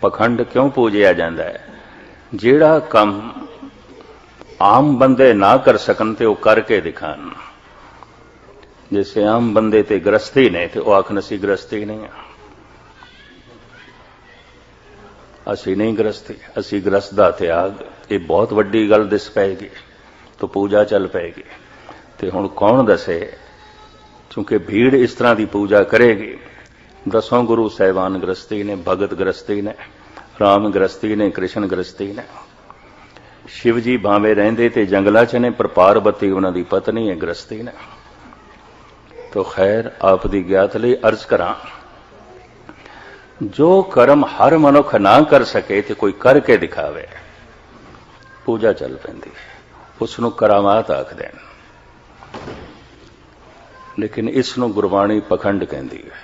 ਪਖੰਡ ਕਿਉਂ ਪੂਜਿਆ ਜਾਂਦਾ ਹੈ? ਜਿਹੜਾ ਕੰਮ ਆਮ ਬੰਦੇ ਨਾ ਕਰ ਸਕਣ ਤੇ ਉਹ ਕਰਕੇ ਦਿਖਾਣ। ਜਿਵੇਂ ਆਮ ਬੰਦੇ ਤੇ ਗ੍ਰਸਤੀ ਨੇ ਤੇ ਉਹ ਆਖਣ, ਅਸੀਂ ਗ੍ਰਸਤੀ ਨਹੀਂ ਆ ਅਸੀਂ ਨਹੀਂ ਗ੍ਰਸਤੀ ਅਸੀਂ ਗ੍ਰਸਤ ਦਾ ਤਿਆਗ। ਇਹ ਬਹੁਤ ਵੱਡੀ ਗੱਲ ਦਿਸ ਪਏਗੀ ਤਾਂ ਪੂਜਾ ਚੱਲ ਪਏਗੀ। ਤੇ ਹੁਣ ਕੌਣ ਦੱਸੇ? ਕਿਉਂਕਿ ਭੀੜ ਇਸ ਤਰ੍ਹਾਂ ਦੀ ਪੂਜਾ ਕਰੇਗੀ। ਦਸੋਂ ਗੁਰੂ ਸਾਹਿਬਾਨ ਗ੍ਰਸਤੀ ਨੇ, ਭਗਤ ਗ੍ਰਸਤੀ ਨੇ, ਰਾਮ ਗ੍ਰਸਤੀ ਨੇ, ਕ੍ਰਿਸ਼ਨ ਗ੍ਰਸਤੀ ਨੇ। ਸ਼ਿਵ ਜੀ ਭਾਵੇਂ ਰਹਿੰਦੇ ਤੇ ਜੰਗਲਾਂ 'ਚ ਨੇ, ਪਰ ਪਾਰਬਤੀ ਉਹਨਾਂ ਦੀ ਪਤਨੀ ਹੈ ਗ੍ਰਸਤੀ ਨੇ। ਤੋ ਖੈਰ, ਆਪ ਦੀ ਗਿਆਤ ਲਈ ਅਰਜ਼ ਕਰਾਂ, ਜੋ ਕਰਮ ਹਰ ਮਨੁੱਖ ਨਾ ਕਰ ਸਕੇ ਤੇ ਕੋਈ ਕਰਕੇ ਦਿਖਾਵੇ, ਪੂਜਾ ਚੱਲ ਪੈਂਦੀ ਹੈ ਉਸ ਨੂੰ ਕਰਾਮਾਤ ਆਖਦੇ ਨੇ ਲੇਕਿਨ ਇਸ ਨੂੰ ਗੁਰਬਾਣੀ ਪਖੰਡ ਕਹਿੰਦੀ ਹੈ।